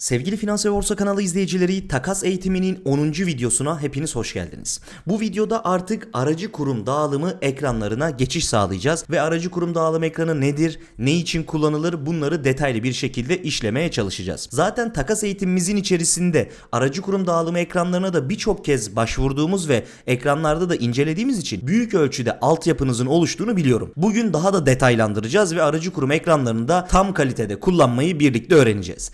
Sevgili Finans ve Borsa kanalı izleyicileri takas eğitiminin 10. videosuna hepiniz hoş geldiniz. Bu videoda artık aracı kurum dağılımı ekranlarına geçiş sağlayacağız ve aracı kurum dağılım ekranı nedir, ne için kullanılır bunları detaylı bir şekilde işlemeye çalışacağız. Zaten takas eğitimimizin içerisinde aracı kurum dağılımı ekranlarına da birçok kez başvurduğumuz ve ekranlarda da incelediğimiz için büyük ölçüde altyapınızın oluştuğunu biliyorum. Bugün daha da detaylandıracağız ve aracı kurum ekranlarını da tam kalitede kullanmayı birlikte öğreneceğiz.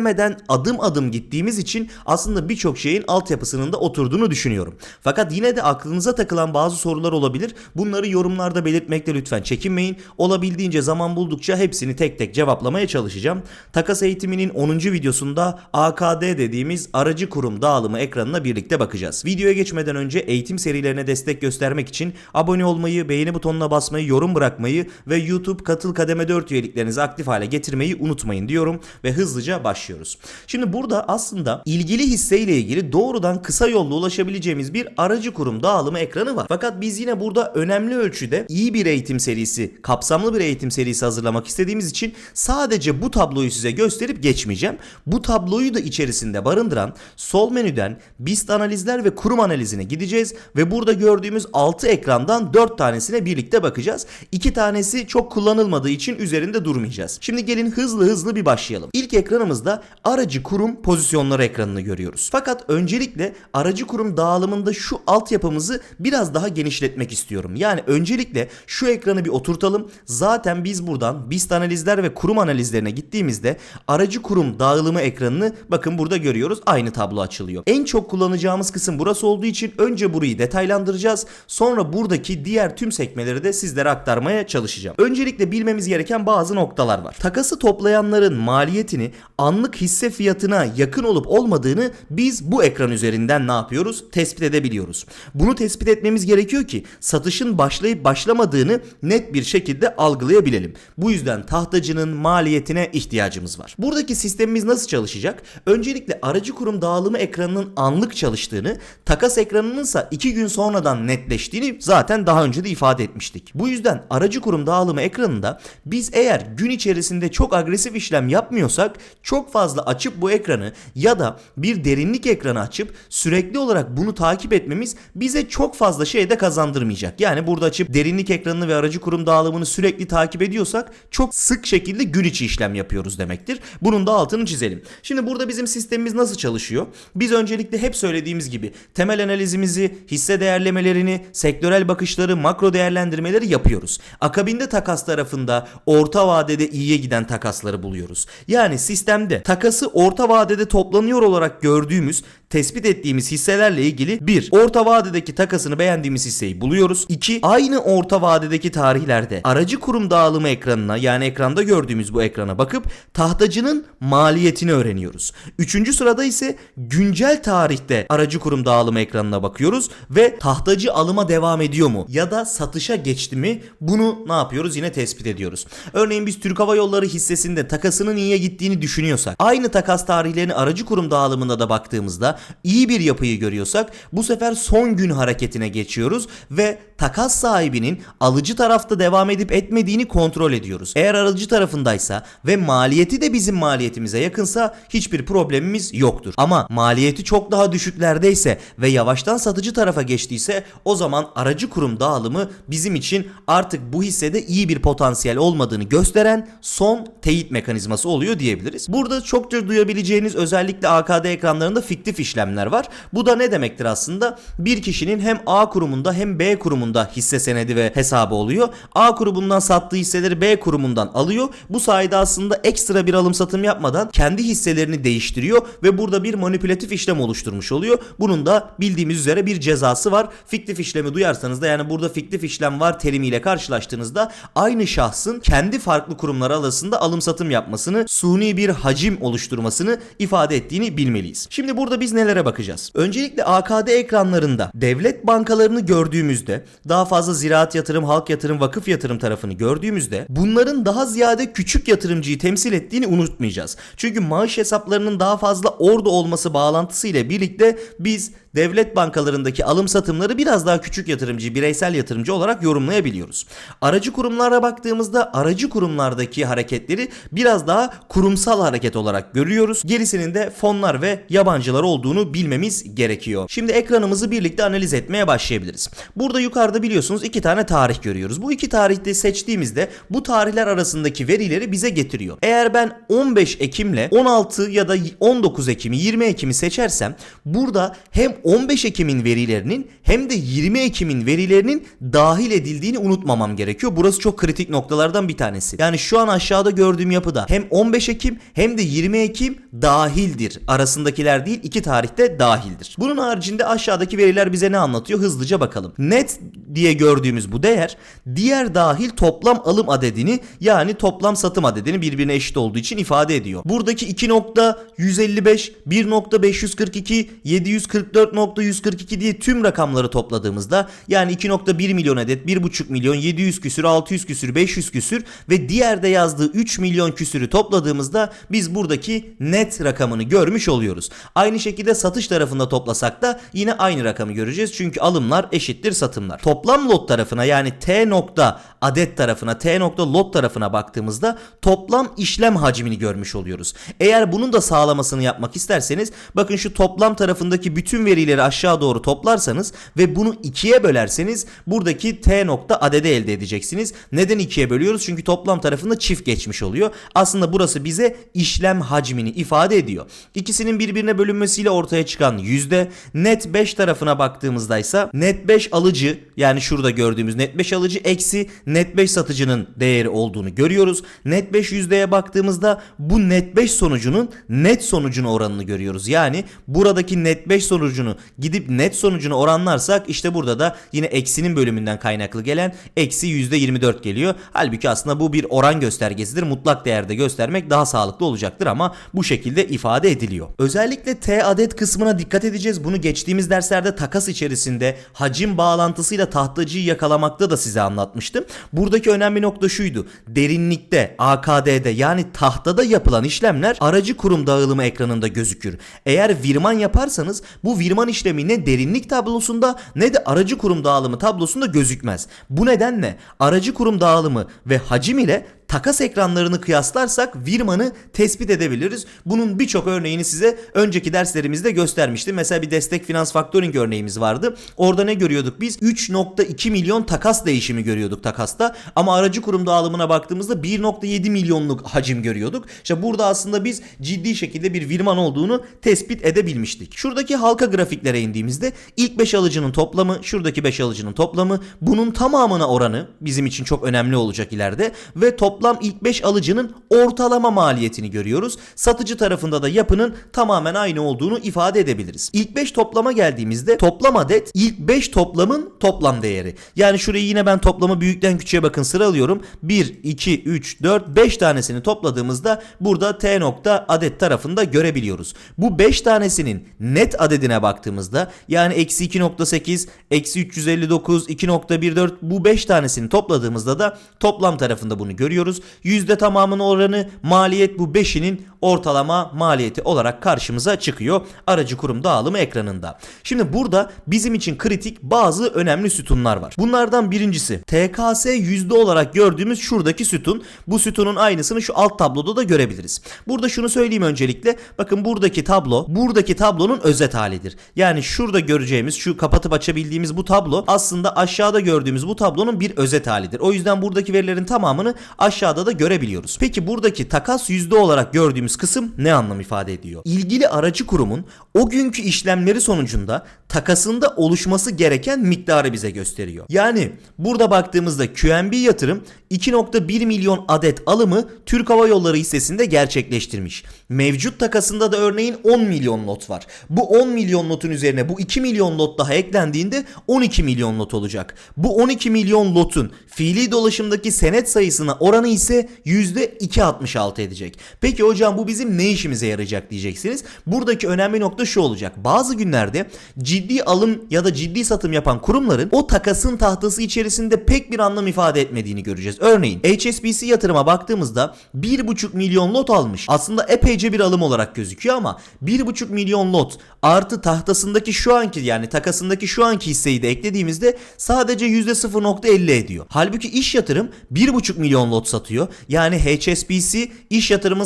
Ezberlemeden adım adım gittiğimiz için aslında birçok şeyin altyapısının da oturduğunu düşünüyorum. Fakat yine de aklınıza takılan bazı sorular olabilir. Bunları yorumlarda belirtmekte lütfen çekinmeyin. Olabildiğince zaman buldukça hepsini tek tek cevaplamaya çalışacağım. Takas eğitiminin 10. videosunda AKD dediğimiz aracı kurum dağılımı ekranına birlikte bakacağız. Videoya geçmeden önce eğitim serilerine destek göstermek için abone olmayı, beğeni butonuna basmayı, yorum bırakmayı ve YouTube Katıl Kademe 4 üyeliklerinizi aktif hale getirmeyi unutmayın diyorum ve hızlıca başlıyoruz. Şimdi burada aslında ilgili hisseyle ilgili doğrudan kısa yolla ulaşabileceğimiz bir aracı kurum dağılımı ekranı var. Fakat biz yine burada önemli ölçüde iyi bir eğitim serisi, kapsamlı bir eğitim serisi hazırlamak istediğimiz için sadece bu tabloyu size gösterip geçmeyeceğim. Bu tabloyu da içerisinde barındıran sol menüden BIST analizler ve kurum analizine gideceğiz ve burada gördüğümüz 6 ekrandan 4 tanesine birlikte bakacağız. 2 tanesi çok kullanılmadığı için üzerinde durmayacağız. Şimdi gelin hızlı hızlı bir başlayalım. İlk ekranımızda aracı kurum pozisyonları ekranını görüyoruz. Fakat öncelikle aracı kurum dağılımında şu altyapımızı biraz daha genişletmek istiyorum. Yani öncelikle şu ekranı bir oturtalım. Zaten biz buradan BIST analizler ve kurum analizlerine gittiğimizde aracı kurum dağılımı ekranını bakın burada görüyoruz. Aynı tablo açılıyor. En çok kullanacağımız kısım burası olduğu için önce burayı detaylandıracağız. Sonra buradaki diğer tüm sekmeleri de sizlere aktarmaya çalışacağım. Öncelikle bilmemiz gereken bazı noktalar var. Takası toplayanların maliyetini anlık hisse fiyatına yakın olup olmadığını biz bu ekran üzerinden ne yapıyoruz? Tespit edebiliyoruz. Bunu tespit etmemiz gerekiyor ki satışın başlayıp başlamadığını net bir şekilde algılayabilelim. Bu yüzden tahtacının maliyetine ihtiyacımız var. Buradaki sistemimiz nasıl çalışacak? Öncelikle aracı kurum dağılımı ekranının anlık çalıştığını, takas ekranının ise 2 gün sonradan netleştiğini zaten daha önce de ifade etmiştik. Bu yüzden aracı kurum dağılımı ekranında biz eğer gün içerisinde çok agresif işlem yapmıyorsak çok fazla açıp bu ekranı ya da bir derinlik ekranı açıp sürekli olarak bunu takip etmemiz bize çok fazla şey de kazandırmayacak. Yani burada açıp derinlik ekranını ve aracı kurum dağılımını sürekli takip ediyorsak çok sık şekilde gün içi işlem yapıyoruz demektir. Bunun da altını çizelim. Şimdi burada bizim sistemimiz nasıl çalışıyor? Biz öncelikle hep söylediğimiz gibi temel analizimizi, hisse değerlemelerini, sektörel bakışları, makro değerlendirmeleri yapıyoruz. Akabinde takas tarafında orta vadede iyiye giden takasları buluyoruz. Yani sistemde takası orta vadede toplanıyor olarak gördüğümüz, tespit ettiğimiz hisselerle ilgili bir Orta vadedeki takasını beğendiğimiz hisseyi buluyoruz. 2. Aynı orta vadedeki tarihlerde aracı kurum dağılımı ekranına yani ekranda gördüğümüz bu ekrana bakıp tahtacının maliyetini öğreniyoruz. Üçüncü sırada ise güncel tarihte aracı kurum dağılımı ekranına bakıyoruz ve tahtacı alıma devam ediyor mu ya da satışa geçti mi bunu ne yapıyoruz yine tespit ediyoruz. Örneğin biz Türk Hava Yolları hissesinde takasının iyiye gittiğini düşünüyorsak aynı takas tarihlerini aracı kurum dağılımında da baktığımızda iyi bir yapıyı görüyorsak bu sefer son gün hareketine geçiyoruz ve takas sahibinin alıcı tarafta devam edip etmediğini kontrol ediyoruz. Eğer alıcı tarafındaysa ve maliyeti de bizim maliyetimize yakınsa hiçbir problemimiz yoktur. Ama maliyeti çok daha düşüklerdeyse ve yavaştan satıcı tarafa geçtiyse o zaman aracı kurum dağılımı bizim için artık bu hissede iyi bir potansiyel olmadığını gösteren son teyit mekanizması oluyor diyebiliriz. Burada çokça duyabileceğiniz özellikle AKD ekranlarında fiktif işlemler var. Bu da ne demektir aslında? Bir kişinin hem A kurumunda hem B kurumunda hisse senedi ve hesabı oluyor. A kurumundan sattığı hisseleri B kurumundan alıyor. Bu sayede aslında ekstra bir alım satım yapmadan kendi hisselerini değiştiriyor ve burada bir manipülatif işlem oluşturmuş oluyor. Bunun da bildiğimiz üzere bir cezası var. Fiktif işlemi duyarsanız da yani burada fiktif işlem var terimiyle karşılaştığınızda aynı şahsın kendi farklı kurumlar arasında alım satım yapmasını, suni bir hacim oluşturmasını ifade ettiğini bilmeliyiz. Şimdi burada biz nelere bakacağız? Öncelikle AKD ekranlarında devlet bankalarını gördüğümüzde daha fazla ziraat yatırım, halk yatırım, vakıf yatırım tarafını gördüğümüzde bunların daha ziyade küçük yatırımcıyı temsil ettiğini unutmayacağız. Çünkü maaş hesaplarının daha fazla orada olması bağlantısı ile birlikte biz devlet bankalarındaki alım satımları biraz daha küçük yatırımcı, bireysel yatırımcı olarak yorumlayabiliyoruz. Aracı kurumlara baktığımızda aracı kurumlardaki hareketleri biraz daha kurumsal hareket olarak görüyoruz. Gerisinin de fonlar ve yabancılar olduğunu bilmemiz gerekiyor. Şimdi ekranımızı birlikte analiz etmeye başlayabiliriz. Burada yukarıda biliyorsunuz iki tane tarih görüyoruz. Bu iki tarihte seçtiğimizde bu tarihler arasındaki verileri bize getiriyor. Eğer ben 15 Ekim'le 16 ya da 19 Ekim'i 20 Ekim'i seçersem burada hem 15 Ekim'in verilerinin hem de 20 Ekim'in verilerinin dahil edildiğini unutmamam gerekiyor. Burası çok kritik noktalardan bir tanesi. Yani şu an aşağıda gördüğüm yapıda hem 15 Ekim hem de 20 Ekim dahildir. Arasındakiler değil iki tarihte dahildir. Bunun haricinde aşağıdaki veriler bize ne anlatıyor? Hızlıca bakalım. Net diye gördüğümüz bu değer diğer dahil toplam alım adedini yani toplam satım adedini birbirine eşit olduğu için ifade ediyor. Buradaki 2.155, 1.542, 744.142 diye tüm rakamları topladığımızda yani 2.1 milyon adet, 1.5 milyon, 700 küsür, 600 küsür, 500 küsür ve diğer de yazdığı 3 milyon küsürü topladığımızda biz buradaki net rakamını görmüş oluyoruz. Aynı şekilde satış tarafında toplasak da yine aynı rakamı göreceğiz. Çünkü alımlar eşittir satımlar. Toplam lot tarafına yani T nokta adet tarafına, T nokta lot tarafına baktığımızda toplam işlem hacmini görmüş oluyoruz. Eğer bunun da sağlamasını yapmak isterseniz bakın şu toplam tarafındaki bütün verileri aşağı doğru toplarsanız ve bunu ikiye bölerseniz buradaki T nokta adedi elde edeceksiniz. Neden ikiye bölüyoruz? Çünkü toplam tarafında çift geçmiş oluyor. Aslında burası bize işlem hacmini ifade ediyor. İkisinin birbirine bölünmesiyle ortaya çıkan yüzde net 5 tarafına baktığımızda ise net 5 alıcı yani şurada gördüğümüz net 5 alıcı eksi net 5 satıcının değeri olduğunu görüyoruz. Net 5 yüzdeye baktığımızda bu net 5 sonucunun net sonucun oranını görüyoruz. Yani buradaki net 5 sonucunu gidip net sonucunu oranlarsak işte burada da yine eksinin bölümünden kaynaklı gelen eksi %24 geliyor. Halbuki aslında bu bir oran göstergesidir. Mutlak değerde göstermek daha sağlıklı olacaktır ama bu şekilde ifade ediliyor. Özellikle T adet kısmına dikkat edeceğiz. Bunu geçtiğimiz derslerde takas içerisinde hacim bağlantısıyla tahtacıyı yakalamakta da size anlatmıştım. Buradaki önemli nokta şuydu. Derinlikte AKD'de yani tahtada yapılan işlemler aracı kurum dağılımı ekranında gözükür. Eğer virman yaparsanız bu virman işlemi ne derinlik tablosunda ne de aracı kurum dağılımı tablosunda gözükmez. Bu nedenle aracı kurum dağılımı ve hacim ile takas ekranlarını kıyaslarsak Virman'ı tespit edebiliriz. Bunun birçok örneğini size önceki derslerimizde göstermiştim. Mesela bir destek finans faktöring örneğimiz vardı. Orada ne görüyorduk biz? 3.2 milyon takas değişimi görüyorduk takasta. Ama aracı kurum dağılımına baktığımızda 1.7 milyonluk hacim görüyorduk. İşte burada aslında biz ciddi şekilde bir Virman olduğunu tespit edebilmiştik. Şuradaki halka grafiklere indiğimizde ilk 5 alıcının toplamı, şuradaki 5 alıcının toplamı, bunun tamamına oranı bizim için çok önemli olacak ileride ve top toplam ilk 5 alıcının ortalama maliyetini görüyoruz. Satıcı tarafında da yapının tamamen aynı olduğunu ifade edebiliriz. İlk 5 toplama geldiğimizde toplam adet ilk 5 toplamın toplam değeri. Yani şurayı yine ben toplamı büyükten küçüğe bakın sıralıyorum. 1, 2, 3, 4, 5 tanesini topladığımızda burada T nokta adet tarafında görebiliyoruz. Bu 5 tanesinin net adedine baktığımızda yani eksi 2.8, eksi 359, 2.14 bu 5 tanesini topladığımızda da toplam tarafında bunu görüyoruz. Yüzde tamamının oranı maliyet bu 5'inin ortalama maliyeti olarak karşımıza çıkıyor aracı kurum dağılımı ekranında. Şimdi burada bizim için kritik bazı önemli sütunlar var. Bunlardan birincisi TKS yüzde olarak gördüğümüz şuradaki sütun. Bu sütunun aynısını şu alt tabloda da görebiliriz. Burada şunu söyleyeyim öncelikle. Bakın buradaki tablo buradaki tablonun özet halidir. Yani şurada göreceğimiz şu kapatıp açabildiğimiz bu tablo aslında aşağıda gördüğümüz bu tablonun bir özet halidir. O yüzden buradaki verilerin tamamını aşağıda da görebiliyoruz. Peki buradaki takas yüzde olarak gördüğümüz kısım ne anlam ifade ediyor? İlgili aracı kurumun o günkü işlemleri sonucunda takasında oluşması gereken miktarı bize gösteriyor. Yani burada baktığımızda QNB yatırım 2.1 milyon adet alımı Türk Hava Yolları hissesinde gerçekleştirmiş. Mevcut takasında da örneğin 10 milyon lot var. Bu 10 milyon lotun üzerine bu 2 milyon lot daha eklendiğinde 12 milyon lot olacak. Bu 12 milyon lotun fiili dolaşımdaki senet sayısına oranı ise %2.66 edecek. Peki hocam bu bizim ne işimize yarayacak diyeceksiniz. Buradaki önemli nokta şu olacak. Bazı günlerde ciddi alım ya da ciddi satım yapan kurumların o takasın tahtası içerisinde pek bir anlam ifade etmediğini göreceğiz. Örneğin HSBC yatırıma baktığımızda 1,5 milyon lot almış. Aslında epeyce bir alım olarak gözüküyor ama 1,5 milyon lot artı tahtasındaki şu anki yani takasındaki şu anki hisseyi de eklediğimizde sadece %0.50 ediyor. Halbuki iş yatırım 1,5 milyon lot satıyor. Yani HSBC iş yatırımın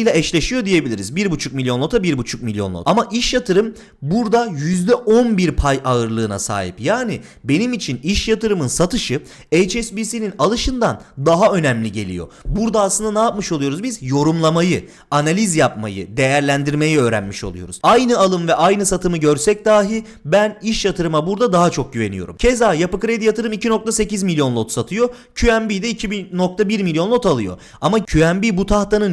sattıklarıyla eşleşiyor diyebiliriz. 1,5 milyon lota 1,5 milyon lot. Ama iş yatırım burada %11 pay ağırlığına sahip. Yani benim için iş yatırımın satışı HSBC'nin alışından daha önemli geliyor. Burada aslında ne yapmış oluyoruz biz? Yorumlamayı, analiz yapmayı, değerlendirmeyi öğrenmiş oluyoruz. Aynı alım ve aynı satımı görsek dahi ben iş yatırıma burada daha çok güveniyorum. Keza Yapı Kredi Yatırım 2.8 milyon lot satıyor. QNB de 2.1 milyon lot alıyor. Ama QNB bu tahtanın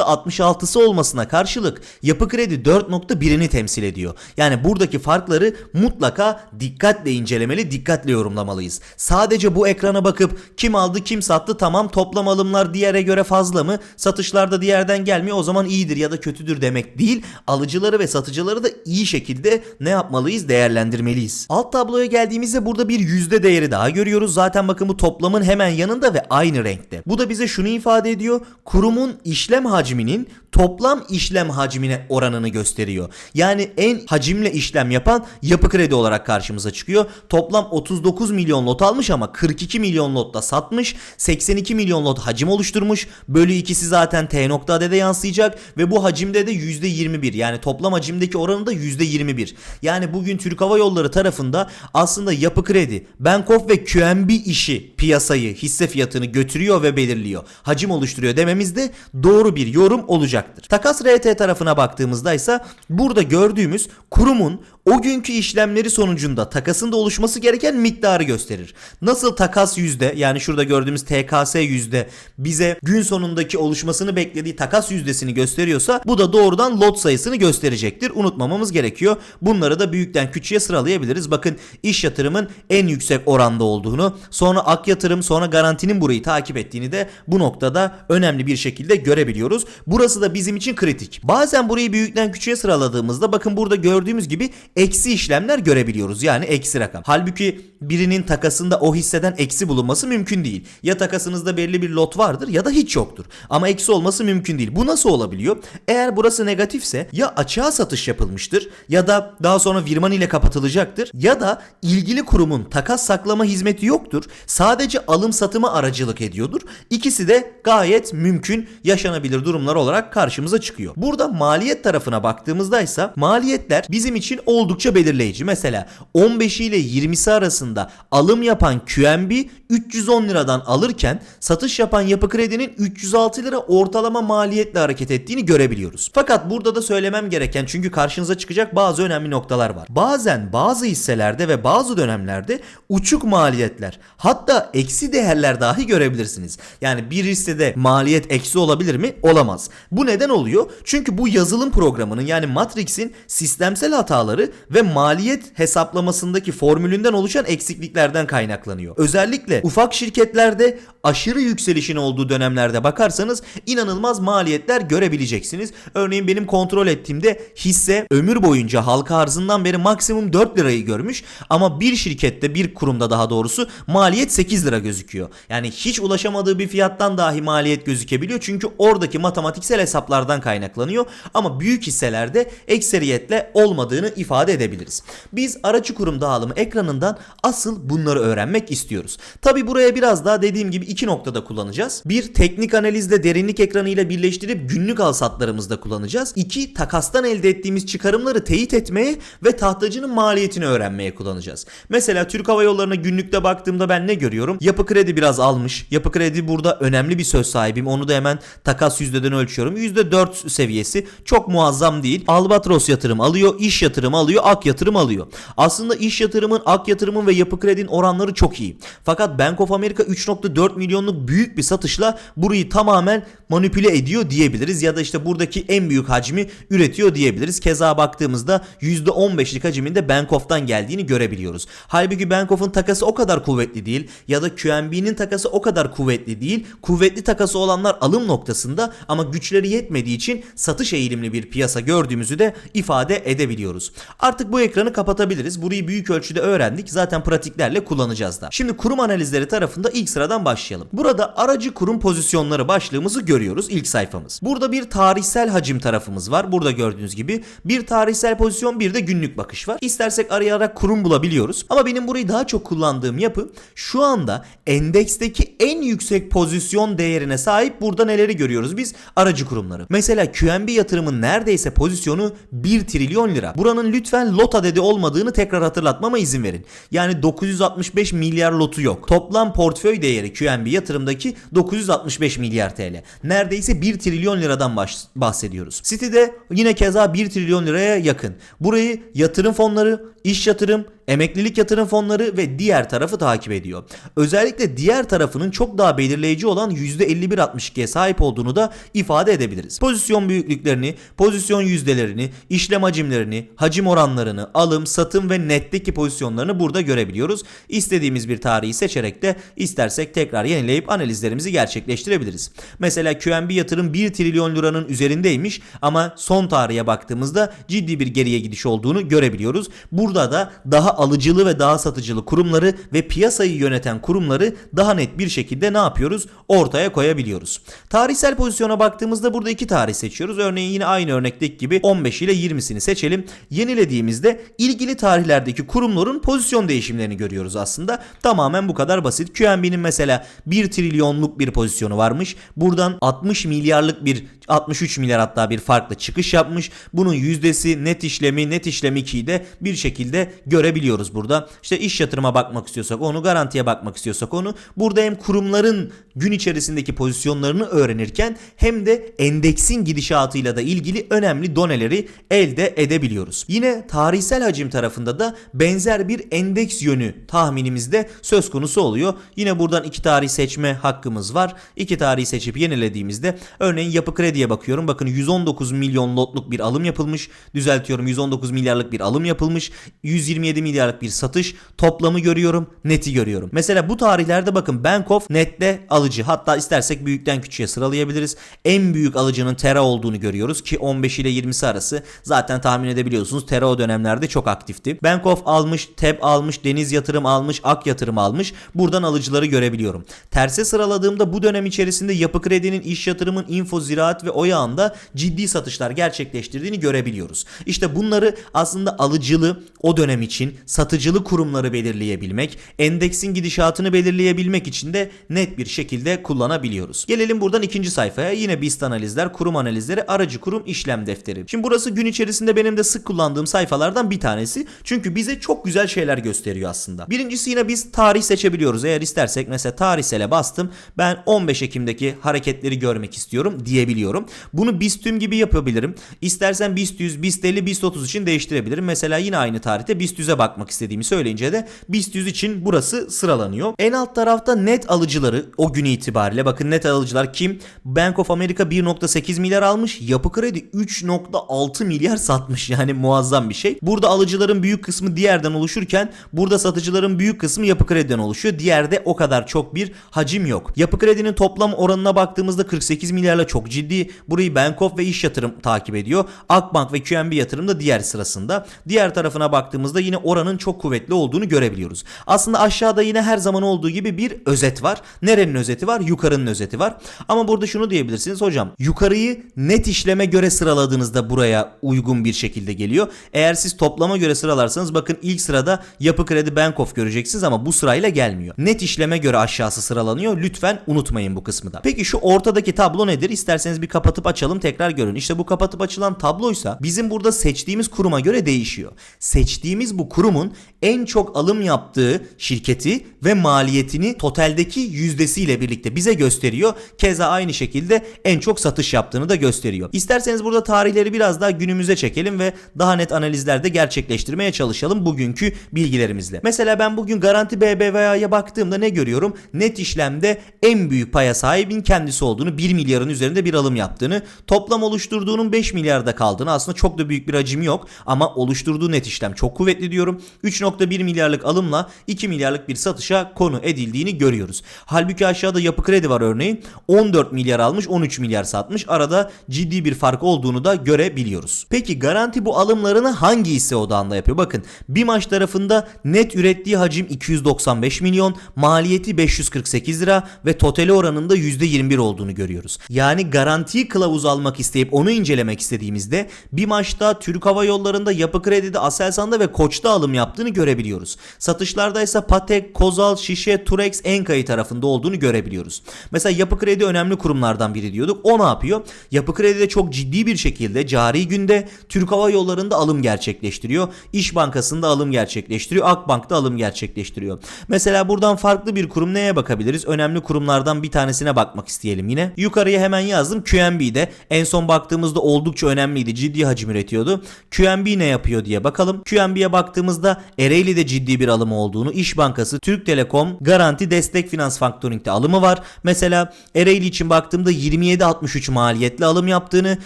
%2.66'sı olmasına karşılık Yapı Kredi 4.1'ini temsil ediyor. Yani buradaki farkları mutlaka dikkatle incelemeli, dikkatle yorumlamalıyız. Sadece bu ekrana bakıp kim aldı kim sattı tamam toplam alımlar diğere göre fazla mı? Satışlarda diğerden gelmiyor o zaman iyidir ya da kötüdür demek değil. Alıcıları ve satıcıları da iyi şekilde ne yapmalıyız? Değerlendirmeliyiz. Alt tabloya geldiğimizde burada bir yüzde değeri daha görüyoruz. Zaten bakın bu toplamın hemen yanında ve aynı renkte. Bu da bize şunu ifade ediyor. Kurumun işlem hacminin toplam işlem hacmine oranını gösteriyor. Yani en hacimle işlem yapan yapı kredi olarak karşımıza çıkıyor. Toplam 39 milyon lot almış ama 42 milyon lotta satmış. 82 milyon lot hacim oluşturmuş. Bölü ikisi zaten T nokta D'de yansıyacak ve bu hacimde de %21 yani toplam hacimdeki oranı da %21. Yani bugün Türk Hava Yolları tarafında aslında yapı kredi, Bankof ve QNB işi piyasayı, hisse fiyatını götürüyor ve belirliyor. Hacim oluşturuyor dememiz de doğru bir yorum olacaktır. Takas RT tarafına baktığımızda ise burada gördüğümüz kurumun o günkü işlemleri sonucunda takasında oluşması gereken miktarı gösterir. Nasıl takas yüzde yani şurada gördüğümüz TKS yüzde bize gün sonundaki oluşmasını beklediği takas yüzdesini gösteriyorsa bu da doğrudan lot sayısını gösterecektir. Unutmamamız gerekiyor. Bunları da büyükten küçüğe sıralayabiliriz. Bakın iş yatırımın en yüksek oranda olduğunu, sonra ak yatırım, sonra garantinin burayı takip ettiğini de bu noktada önemli bir şekilde görebiliyoruz. Burası da bizim için kritik. Bazen burayı büyükten küçüğe sıraladığımızda bakın burada gördüğümüz gibi eksi işlemler görebiliyoruz. Yani eksi rakam. Halbuki birinin takasında o hisseden eksi bulunması mümkün değil. Ya takasınızda belli bir lot vardır ya da hiç yoktur. Ama eksi olması mümkün değil. Bu nasıl olabiliyor? Eğer burası negatifse ya açığa satış yapılmıştır ya da daha sonra virman ile kapatılacaktır ya da ilgili kurumun takas saklama hizmeti yoktur. Sadece alım satıma aracılık ediyordur. İkisi de gayet mümkün yaşanabilir durumlar olarak karşımıza çıkıyor. Burada maliyet tarafına baktığımızda ise maliyetler bizim için oldukça belirleyici. Mesela 15 ile 20'si arasında alım yapan QNB 310 liradan alırken satış yapan Yapı Kredi'nin 306 lira ortalama maliyetle hareket ettiğini görebiliyoruz. Fakat burada da söylemem gereken çünkü karşınıza çıkacak bazı önemli noktalar var. Bazen bazı hisselerde ve bazı dönemlerde uçuk maliyetler hatta eksi değerler dahi görebilirsiniz. Yani bir hissede maliyet eksi olabilir mi? Olamaz. Bu neden oluyor? Çünkü bu yazılım programının yani Matrix'in sistemsel hataları ve maliyet hesaplamasındaki formülünden oluşan eksikliklerden kaynaklanıyor. Özellikle ufak şirketlerde aşırı yükselişin olduğu dönemlerde bakarsanız inanılmaz maliyetler görebileceksiniz. Örneğin benim kontrol ettiğimde hisse ömür boyunca halka arzından beri maksimum 4 lirayı görmüş ama bir şirkette bir kurumda daha doğrusu maliyet 8 lira gözüküyor. Yani hiç ulaşamadığı bir fiyattan dahi maliyet gözükebiliyor çünkü oradaki matematiksel hesaplardan kaynaklanıyor ama büyük hisselerde ekseriyetle olmadığını ifade edebiliriz. Biz aracı kurum dağılımı ekranından asıl bunları öğrenmek istiyoruz. Tabi buraya biraz daha dediğim gibi iki noktada kullanacağız. Bir teknik analizle derinlik ekranıyla birleştirip günlük alsatlarımızda kullanacağız. İki takastan elde ettiğimiz çıkarımları teyit etmeye ve tahtacının maliyetini öğrenmeye kullanacağız. Mesela Türk Hava Yolları'na günlükte baktığımda ben ne görüyorum? Yapı kredi biraz almış. Yapı kredi burada önemli bir söz sahibim. Onu da hemen takas yüzdeden ölçüyorum. %4 seviyesi çok muazzam değil. Albatros yatırım alıyor, iş yatırım alıyor alıyor? Ak yatırım alıyor. Aslında iş yatırımın, ak yatırımın ve yapı kredinin oranları çok iyi. Fakat Bank of America 3.4 milyonluk büyük bir satışla burayı tamamen manipüle ediyor diyebiliriz. Ya da işte buradaki en büyük hacmi üretiyor diyebiliriz. Keza baktığımızda %15'lik hacminde Bank of'tan geldiğini görebiliyoruz. Halbuki Bank of'un takası o kadar kuvvetli değil ya da QNB'nin takası o kadar kuvvetli değil. Kuvvetli takası olanlar alım noktasında ama güçleri yetmediği için satış eğilimli bir piyasa gördüğümüzü de ifade edebiliyoruz. Artık bu ekranı kapatabiliriz. Burayı büyük ölçüde öğrendik. Zaten pratiklerle kullanacağız da. Şimdi kurum analizleri tarafında ilk sıradan başlayalım. Burada aracı kurum pozisyonları başlığımızı görüyoruz ilk sayfamız. Burada bir tarihsel hacim tarafımız var. Burada gördüğünüz gibi bir tarihsel pozisyon bir de günlük bakış var. İstersek arayarak kurum bulabiliyoruz. Ama benim burayı daha çok kullandığım yapı şu anda endeksteki en yüksek pozisyon değerine sahip burada neleri görüyoruz biz? Aracı kurumları. Mesela QNB yatırımın neredeyse pozisyonu 1 trilyon lira. Buranın lütfen lot adedi olmadığını tekrar hatırlatmama izin verin. Yani 965 milyar lotu yok. Toplam portföy değeri QNB yatırımdaki 965 milyar TL. Neredeyse 1 trilyon liradan bahsediyoruz. City'de yine keza 1 trilyon liraya yakın. Burayı yatırım fonları, iş yatırım, emeklilik yatırım fonları ve diğer tarafı takip ediyor. Özellikle diğer tarafının çok daha belirleyici olan %51.62'ye sahip olduğunu da ifade edebiliriz. Pozisyon büyüklüklerini, pozisyon yüzdelerini, işlem hacimlerini, hacim oranlarını, alım, satım ve netteki pozisyonlarını burada görebiliyoruz. İstediğimiz bir tarihi seçerek de istersek tekrar yenileyip analizlerimizi gerçekleştirebiliriz. Mesela QNB yatırım 1 trilyon liranın üzerindeymiş ama son tarihe baktığımızda ciddi bir geriye gidiş olduğunu görebiliyoruz. Burada da daha alıcılı ve daha satıcılı kurumları ve piyasayı yöneten kurumları daha net bir şekilde ne yapıyoruz? Ortaya koyabiliyoruz. Tarihsel pozisyona baktığımızda burada iki tarih seçiyoruz. Örneğin yine aynı örnekteki gibi 15 ile 20'sini seçelim. Yenilediğimizde ilgili tarihlerdeki kurumların pozisyon değişimlerini görüyoruz aslında. Tamamen bu kadar basit. QNB'nin mesela 1 trilyonluk bir pozisyonu varmış. Buradan 60 milyarlık bir 63 milyar hatta bir farklı çıkış yapmış. Bunun yüzdesi net işlemi net işlem 2'yi de bir şekilde görebiliyoruz burada. İşte iş yatırıma bakmak istiyorsak onu garantiye bakmak istiyorsak onu burada hem kurumların gün içerisindeki pozisyonlarını öğrenirken hem de endeksin gidişatıyla da ilgili önemli doneleri elde edebiliyoruz. Yine tarihsel hacim tarafında da benzer bir endeks yönü tahminimizde söz konusu oluyor. Yine buradan iki tarih seçme hakkımız var. İki tarihi seçip yenilediğimizde örneğin yapı krediye bakıyorum. Bakın 119 milyon lotluk bir alım yapılmış. Düzeltiyorum 119 milyarlık bir alım yapılmış. 127 milyarlık bir satış. Toplamı görüyorum. Neti görüyorum. Mesela bu tarihlerde bakın Bank of nette alıcı. Hatta istersek büyükten küçüğe sıralayabiliriz. En büyük alıcının Tera olduğunu görüyoruz ki 15 ile 20'si arası zaten tahmin edebiliyorsunuz. Tera o dönemlerde çok aktifti. Bank of almış, TEB almış, Deniz Yatırım almış, Ak Yatırım almış. Buradan alıcıları görebiliyorum. Terse sıraladığımda bu dönem içerisinde Yapı Kredi'nin, iş yatırımın, info, ziraat ve oyağında ciddi satışlar gerçekleştirdiğini görebiliyoruz. İşte bunları aslında alıcılı o dönem için satıcılı kurumları belirleyebilmek, endeksin gidişatını belirleyebilmek için de net bir şekilde kullanabiliyoruz. Gelelim buradan ikinci sayfaya. Yine BIST analizler, kurum analizleri, aracı kurum işlem defteri. Şimdi burası gün içerisinde benim de sık kullandığım sayfalardan bir tanesi. Çünkü bize çok güzel şeyler gösteriyor aslında. Birincisi yine biz tarih seçebiliyoruz. Eğer istersek mesela tarihsele bastım. Ben 15 Ekim'deki hareketleri görmek istiyorum diyebiliyorum. Bunu BIST tüm gibi yapabilirim. İstersen BIST 100, BIST 50, BIST 30 için değiştirebilirim. Mesela yine aynı tarihte BIST 100'e bakmak istediğimi söyleyince de BIST 100 için burası sıralanıyor. En alt tarafta net alıcıları o gün itibariyle bakın net alıcılar kim? Bank of America 1.8 milyar almış. Yapı Kredi 3.6 milyar satmış. Yani muazzam bir şey. Burada alıcıların büyük kısmı diğerden oluşurken burada satıcıların büyük kısmı Yapı Kredi'den oluşuyor. Diğerde o kadar çok bir hacim yok. Yapı Kredi'nin toplam oranına baktığımızda 48 milyarla çok ciddi. Burayı Bank of ve iş yatırım takip ediyor. Akbank ve QNB yatırım da diğer sırasında. Diğer tarafına baktığımızda yine oranın çok kuvvetli olduğunu görebiliyoruz. Aslında aşağıda yine her zaman olduğu gibi bir özet var. Nerenin özeti var? Yukarının özeti var. Ama burada şunu diyebilirsiniz hocam. Yukarıyı net işleme göre sıraladığınızda buraya uygun bir şekilde geliyor. Eğer siz toplama göre sıralarsanız bakın ilk sırada Yapı Kredi Bank of göreceksiniz ama bu sırayla gelmiyor. Net işleme göre aşağısı sıralanıyor. Lütfen unutmayın bu kısmı da. Peki şu ortadaki tablo nedir? İsterseniz bir kapatıp açalım tekrar görün. İşte bu kapatıp açılan tabloysa bizim burada seçtiğimiz kuruma göre değişiyor. Seçtiğimiz bu kurumun en çok alım yaptığı şirketi ve maliyetini totaldeki yüzdesiyle birlikte bize gösteriyor. Keza aynı şekilde en çok satış yaptığını da gösteriyor. İsterseniz burada tarihleri biraz daha günümüze çekelim ve daha net analizlerde gerçekleştirmeye çalışalım bugünkü bilgilerimizle. Mesela ben bugün Garanti BBVA'ya baktığımda ne görüyorum? Net işlemde en büyük paya sahibin kendisi olduğunu, 1 milyarın üzerinde bir alım yaptığını, toplam oluşturduğunun 5 milyarda kaldığını aslında çok da büyük bir hacim yok ama oluşturduğu net işlem çok kuvvetli diyorum. 3.1 milyarlık alımla 2 milyarlık bir satışa konu edildiğini görüyoruz. Halbuki aşağıda yapı kredi var örneğin 14 milyar almış 13 milyar satmış. Arada ciddi bir fark olduğunu da görebiliyoruz. Peki garanti bu alımlarını hangi hisse odağında yapıyor? Bakın BİMAŞ tarafında net ürettiği hacim 295 milyon, maliyeti 548 lira ve totali oranında %21 olduğunu görüyoruz. Yani garantiyi kılavuz almak isteyip onu incelemek istediğimizde BİMAŞ'ta, Türk Hava Yolları'nda, Yapı Kredi'de, Aselsan'da ve Koç'ta alım yaptığını görebiliyoruz. Satışlarda ise Patek, Kozal, Şişe, Turex, Enka'yı tarafında olduğunu görebiliyoruz. Mesela Yapı Kredi önemli kurumlardan biri diyorduk. O ne yapıyor? Yapı Kredi'de çok ciddi bir şekilde cari günde Türk Hava Yolları'nda alım gerçekleştiriyor. İş Bankası'nda alım gerçekleştiriyor. Akbank'ta alım gerçekleştiriyor. Mesela buradan farklı bir kurum neye bakabiliriz? Önemli kurumlardan bir tanesine bakmak isteyelim yine. Yukarıya hemen yazdım. QNB'de en son baktığımızda oldukça önemliydi. Ciddi hacim üretiyordu. QNB ne yapıyor diye bakalım. QNB'ye baktığımızda Ereğli'de ciddi bir alım olduğunu, İş Bankası, Türk Telekom, Garanti, Destek Finans Factoring'de alımı var. Mesela Ereğli için baktığımda 27.63 maliyetli alım yaptığını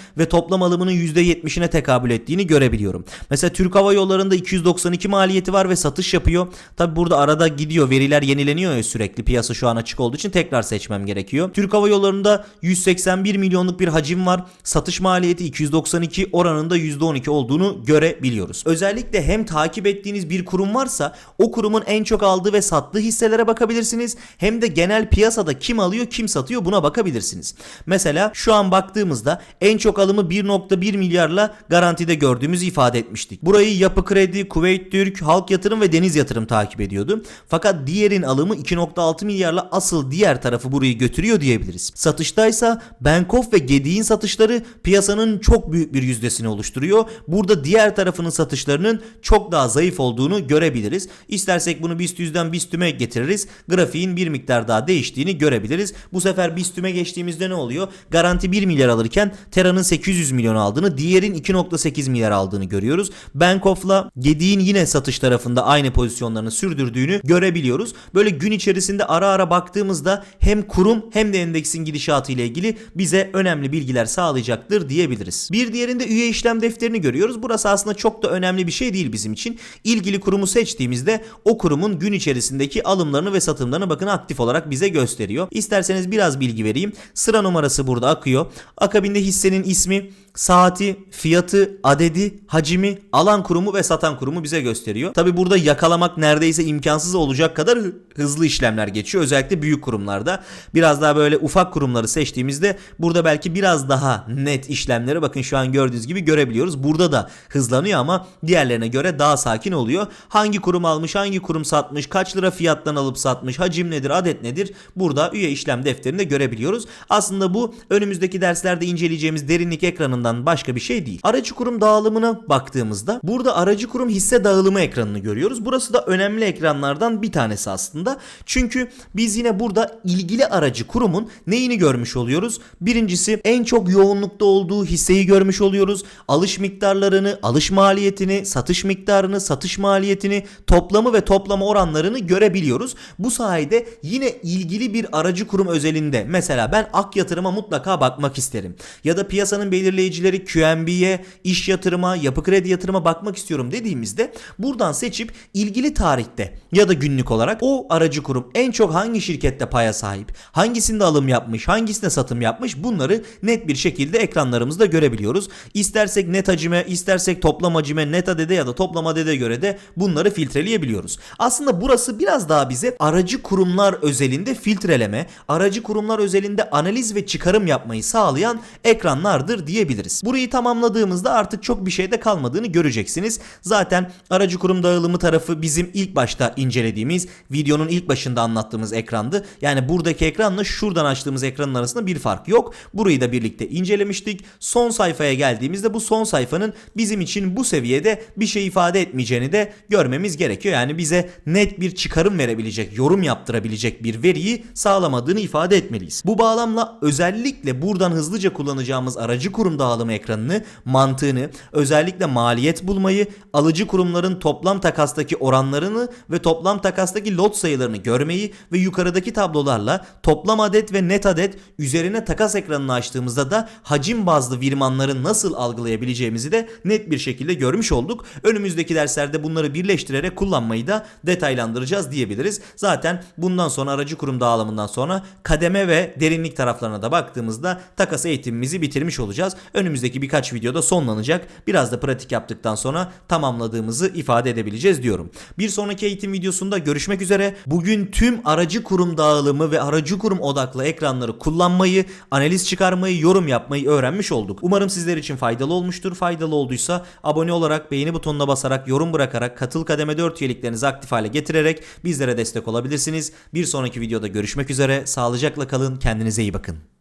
ve toplam alımının %70'ine tekabül ettiğini görebiliyorum. Mesela Türk Hava Yolları'nda 292 maliyeti var ve satış yapıyor. Tabi burada arada gidiyor veriler yenileniyor ya sürekli piyasa şu an açık olduğu için tekrar seçmem gerekiyor. Türk Hava Yolları'nda 181 milyonluk bir hacim var. Satış maliyeti 292 oranında %12 olduğunu görebiliyoruz. Özellikle hem takip ettiğiniz bir kurum varsa o kurumun en çok aldığı ve sattığı hisselere bakabilirsiniz. Hem de genel piyasada kim alıyor kim satıyor buna bakabilirsiniz. Mesela şu an baktığımızda en çok alımı 1.1 milyarla garantide gördüğümüzü ifade etmiştik. Burayı Yapı Kredi, Kuveyt Türk, Halk Yatırım ve Deniz Yatırım takip ediyordu. Fakat diğerin alımı 2.6 milyarla asıl diğer tarafı burayı götürüyor diyebiliriz. Satıştaysa Bankof ve Gedi'nin satışları piyasanın çok büyük bir yüzdesini oluşturuyor. Burada diğer tarafının satışlarının çok daha zayıf olduğunu görebiliriz. İstersek bunu BIST 100'den BIST'üme getiririz. Grafiğin bir miktar daha değiştiğini görebiliriz. Bu sefer BIST'üme geçtiğimizde ne oluyor? Garanti 1 milyar alırken Tera'nın 800 milyon aldığını, diğerin 2.8 milyar aldığını görüyoruz. Bankof'la Gedi'nin yine satış tarafında aynı pozisyonlarını sürdürdüğünü görebiliyoruz. Böyle gün içerisinde ara ara baktığımızda hem kurum hem de endeksin gidişatı ile ilgili bize önemli bilgiler sağlayacaktır diyebiliriz. Bir diğerinde üye işlem defterini görüyoruz. Burası aslında çok da önemli bir şey değil bizim için. İlgili kurumu seçtiğimizde o kurumun gün içerisindeki alımlarını ve satımlarını bakın aktif olarak bize gösteriyor. İsterseniz biraz bilgi vereyim. Sıra numarası burada akıyor. Akabinde hissenin ismi, saati, fiyatı, adedi, hacimi, alan kurumu ve satan kurumu bize gösteriyor. Tabi burada yakalamak neredeyse imkansız olacak kadar hı- hızlı işlemler geçiyor. Özellikle büyük kurumlarda. Biraz daha böyle ufak kurumları seçtiğimizde burada belki biraz daha net işlemleri bakın şu an gördüğünüz gibi görebiliyoruz. Burada da hızlanıyor ama diğerlerine göre daha sakin oluyor. Hangi kurum almış, hangi kurum satmış, kaç lira fiyattan alıp satmış, hacim nedir, adet nedir? Burada üye işlem defterinde görebiliyoruz. Aslında bu önümüzdeki derslerde inceleyeceğimiz derinlik ekranından başka bir şey değil. Aracı kurum dağılımına baktığımızda burada aracı kurum hisse dağılımı ekranını görüyoruz. Burası da önemli ekranlardan bir tanesi aslında. Çünkü biz yine burada ilgili aracı kurumun neyini görmüş oluyoruz? Birincisi en çok yoğunlukta olduğu hisseyi görmüş oluyoruz. Alış miktarlarını, alış maliyetini, satış miktarını, satış maliyetini, toplamı ve toplama oranlarını görebiliyoruz. Bu sayede yine ilgili bir aracı kurum özelinde mesela ben ak yatırıma mutlaka bakmak isterim. Ya da piyasanın belirleyicileri QNB'ye, iş yatırıma, yapı kredi yatırıma bakmak istiyorum dediğimizde buradan seçip ilgili tarihte ya da günlük olarak o aracı kurum en çok hangi şirkette paya sahip, hangisinde alım yapmış, hangisinde satım yapmış bunları net bir şekilde ekranlarımızda görebiliyoruz. İstersek net hacime, istersek toplam hacime, net adede ya da toplam adede göre de bunları filtreleyebiliyoruz. Aslında burası biraz daha bize aracı kurumlar özelinde filtreleme, aracı kurumlar özelinde analiz ve çıkarım yapmayı sağlayan ekranlardır diyebiliriz. Burayı tamamladığımızda artık çok bir şey de kalmadığını göreceksiniz. Zaten aracı kurum dağılımı tarafı bizim ilk başta incelediğimiz videonun ilk başında anlattığımız ekrandı. Yani buradaki ekranla şuradan açtığımız ekranın arasında bir fark yok. Burayı da birlikte incelemiştik. Son sayfaya geldiğimizde bu son sayfanın bizim için bu seviyede bir şey ifade etmeyeceğini de görmemiz gerekiyor. Yani bize net bir çıkarım verebilecek, yorum yaptırabilecek bir veriyi sağlamadığını ifade etmeliyiz. Bu bağlamla özellikle buradan hızlıca kullanacağımız aracı kurum dağılımı ekranını, mantığını, özellikle maliyet bulmayı, alıcı kurumların toplam takastaki oranlarını ve toplam takastaki lot sayılarını görmeyi ve yukarıdaki tablolarla toplam adet ve net adet üzerine takas ekranını açtığımızda da hacim bazlı virmanları nasıl algılayabileceğimizi de net bir şekilde görmüş olduk. Önümüzdeki derslerde bunları birleştirerek kullanmayı da detaylandıracağız diyebiliriz. Zaten bundan sonra aracı kurum dağılımından sonra kademe ve derinlik taraflarına da baktığımızda takas eğitimimizi bitirmiş olacağız. Önümüzdeki birkaç videoda sonlanacak. Biraz da pratik yaptıktan sonra tamamladığımızı ifade edebileceğiz diyorum. Bir sonraki eğitim videosunda görüşmek üzere. Bugün tüm aracı kurum dağılımı ve aracı kurum odaklı ekranları kullanmayı, analiz çıkarmayı, yorum yapmayı öğrenmiş olduk. Umarım sizler için faydalı olmuştur. Faydalı olduysa abone olarak, beğeni butonuna basarak, yorum bırakarak, katıl kademe 4 üyeliklerinizi aktif hale getirerek bizlere destek olabilirsiniz. Bir sonraki videoda görüşmek üzere. Sağlıcakla kalın. Kendinize iyi bakın.